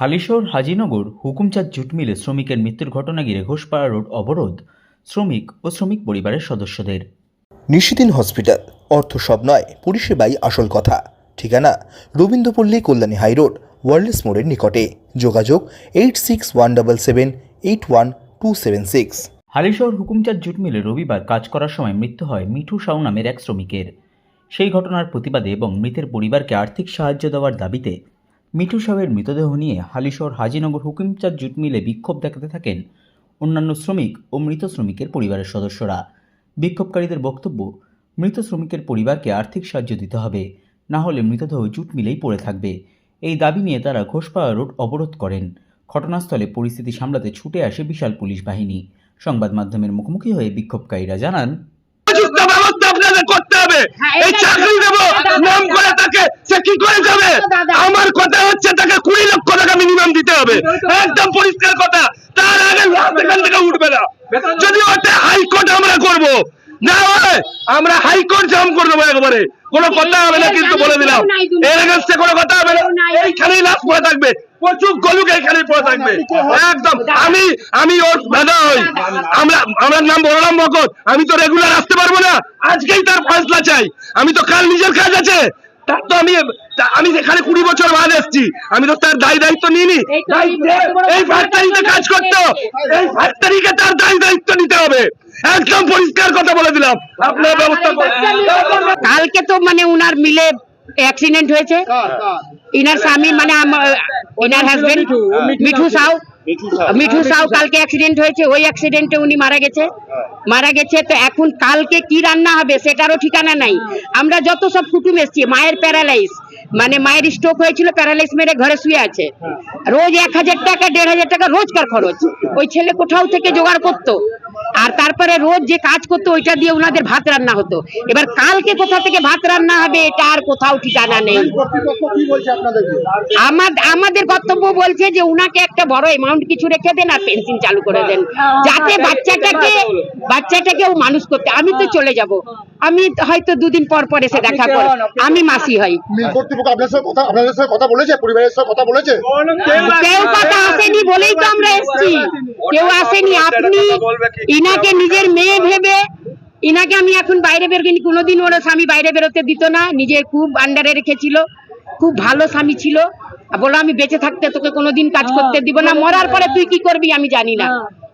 Halisahar Hazinagar Hukumchand jute মিলে শ্রমিকের মৃত্যুর ঘটনা ঘিরে ঘোষপাড়া রোড অবরোধ শ্রমিক ও শ্রমিক পরিবারের সদস্যদের। নিশিদিন হসপিটাল অর্থ সব নয় পরিষেবাই আসল কথা। ঠিকানা রবীন্দ্রপল্লী কল্যাণী হাইরোড ওয়ার্ল্ডস মোড়ের নিকটে। যোগাযোগ eight six one double seven eight one two seven six Halisahar Hukumchand jute মিলে রবিবার কাজ করার সময় মৃত্যু হয় মিঠু সাউ নামের এক শ্রমিকের। সেই ঘটনার প্রতিবাদে এবং মৃতের পরিবারকে আর্থিক সাহায্য দেওয়ার দাবিতে মিঠু সাহের মৃতদেহ নিয়ে হালিশহর হাজিনগর হুকুমচাঁদ জুট মিলে বিক্ষোভ দেখাতে থাকেন অন্যান্য শ্রমিক ও মৃত শ্রমিকের পরিবারের সদস্যরা। বিক্ষোভকারীদের বক্তব্য মৃত শ্রমিকের পরিবারকে আর্থিক সাহায্য দিতে হবে না হলে মৃতদেহ জুট মিলেই পড়ে থাকবে। এই দাবি নিয়ে তারা ঘোষপাড়া রোড অবরোধ করেন। ঘটনাস্থলে পরিস্থিতি সামলাতে ছুটে আসে বিশাল পুলিশ বাহিনী। সংবাদ মাধ্যমের মুখোমুখি হয়ে বিক্ষোভকারীরা জানান উপযুক্ত ব্যবস্থা আপনাদের করতে হবে। হ্যাঁ, এই চাকরি দেবো নাম করে তাকে সে কি করে যাবে? আমার কথা হচ্ছে, তাকে কুড়ি লক্ষ টাকা মিনিমাম দিতে হবে। একদম পরিষ্কার কথা। তার আগে লাশ এখান থেকে উঠবে না। যদি ওটা হাইকোর্ট আমরা করব, না আমরা হাইকোর্ট জাম করে দেবো একবারে। কোনো কথা হবে না কিন্তু বলে দিলাম। এর এগেনস্টে কোনো কথা হবে না। এইখানেই লাশ পড়ে থাকবে। প্রচুর গলুক এইখানেই পড়ে থাকবে। একদম। আমি আমি ওর দাদা হই আমরা, আমার নাম বলরাম বকত আমি তো রেগুলার আসতে পারব না। আজকেই তার ফয়সলা চাই। আমি তো কাল নিজের কাজ আছে। তার তো আমি আমি এখানে কুড়ি বছর বাদ এসেছি আমি তো তার দায় দায়িত্ব নিইনি। এই ফ্যাক্টরিতে কাজ করতো এই ফ্যাক্টরিকে তার দায় দায়িত্ব নিতে হবে। একদম পরিষ্কার কথা বলে দিলাম। আপনার ব্যবস্থা কালকে তো মানে উনার মিলে অ্যাক্সিডেন্ট হয়েছে। ইনার স্বামী মানে আম- ইনার হাজবেন্ড মিঠু। সাউ। মিঠু সাউ। কালকে অ্যাক্সিডেন্ট হয়েছে ওই অ্যাক্সিডেন্টে উনি মারা গেছে। মারা গেছে তো এখন কালকে কি রান্না হবে সেটারও ঠিকানা নাই। আমরা যত সব কুটুম এসছি মায়ের প্যারালাইজ মানে মায়ের স্ট্রোক হয়েছিল প্যারালাইজ মেরে ঘরে শুয়ে আছে রোজ এক হাজার টাকা দেড় হাজার টাকা রোজকার খরচ ওই ছেলে কোথাও থেকে জোগাড় করতো আর তারপরে রোজ যে কাজ করতো ওইটা দিয়ে ওনাদের ভাত রান্না হতো এবার কালকে কোথা থেকে ভাত রান্না হবে এটা আর কোথাও ঠিকানা নেই আমাদের কর্তব্য বলছে যে উনাকে একটা বড় অ্যামাউন্ট কিছু রেখে দেন আর পেনশন চালু করে দেন যাতে বাচ্চাটাকে বাচ্চাটাকেও মানুষ করতে আমি তো চলে যাব আমি হয়তো দুদিন পর পর এসে দেখা করব আমি মাসি হই। মিল কর্তৃপক্ষ আপনার সঙ্গে কথা আপনাদের সঙ্গে কথা বলেছে? পরিবারের সঙ্গে কথা বলেছে? কেউ কথা আসেনি বলেই তো আমরা এসেছি। কেউ আসেনি। আপনি ইনাকে নিজের মেয়ে ভেবে ইনাকে আমি এখন বাইরে বের করিনি। কোনোদিন ওর স্বামী বাইরে বেরোতে দিত না। নিজে খুব আন্ডারে রেখেছিল। খুব ভালো স্বামী ছিল। আর বলো আমি বেঁচে থাকতে তোকে কোনোদিন কাজ করতে দিব না। মরার পরে তুই কি করবি? আমি জানি না।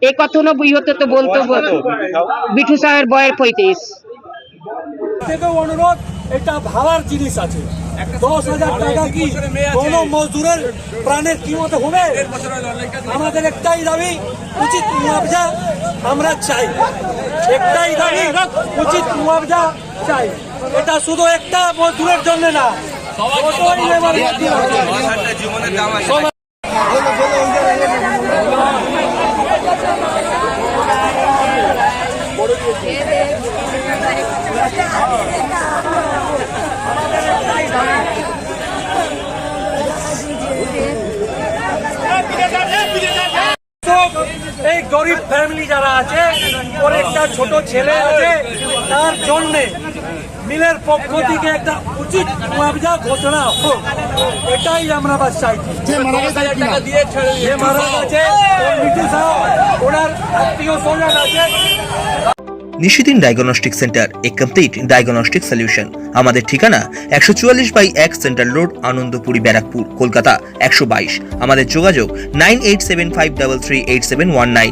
এই কখনো বই হতে তো বলতো বিঠু সাহেবের বয়ের পঁয়ত্রিশ। থেকেও অনুরোধ এটা ভাবার জিনিস আছে। দশ হাজার টাকা কি কোন মজদুরের প্রাণের কিমতে হবে? আমাদের একটাই দাবি উচিত মুআবজা আমরা চাই। একটাই দাবি উচিত মুআবজা চাই। এটা শুধু একটা মজদুরের জন্য না মজদুর আছে, সবাই এই গরিব ফ্যামিলি যারা আছে ওর একটা ছোট ছেলে আছে তার জন্য মিলের পক্ষ থেকে একটা উচিত মুআবজা ঘোষণা হোক। এটাই আমরা বাস চাইছি। যে মারা গেছে তার কি নাম? যে মারা গেছে ওর মিঠু সাহ ওনার আত্মীয় স্বজন আছে। নিশিদিন ডায়াগনস্টিক সেন্টার এ কমপ্লিট ডায়াগনস্টিক সলিউশন আমাদের ঠিকানা একশো চুয়াল্লিশ বাই এক সেন্ট্রাল রোড আনন্দপুরি ব্যারাকপুর কলকাতা একশো বাইশ। আমাদের যোগাযোগ nine eight seven five double three eight seven one nine.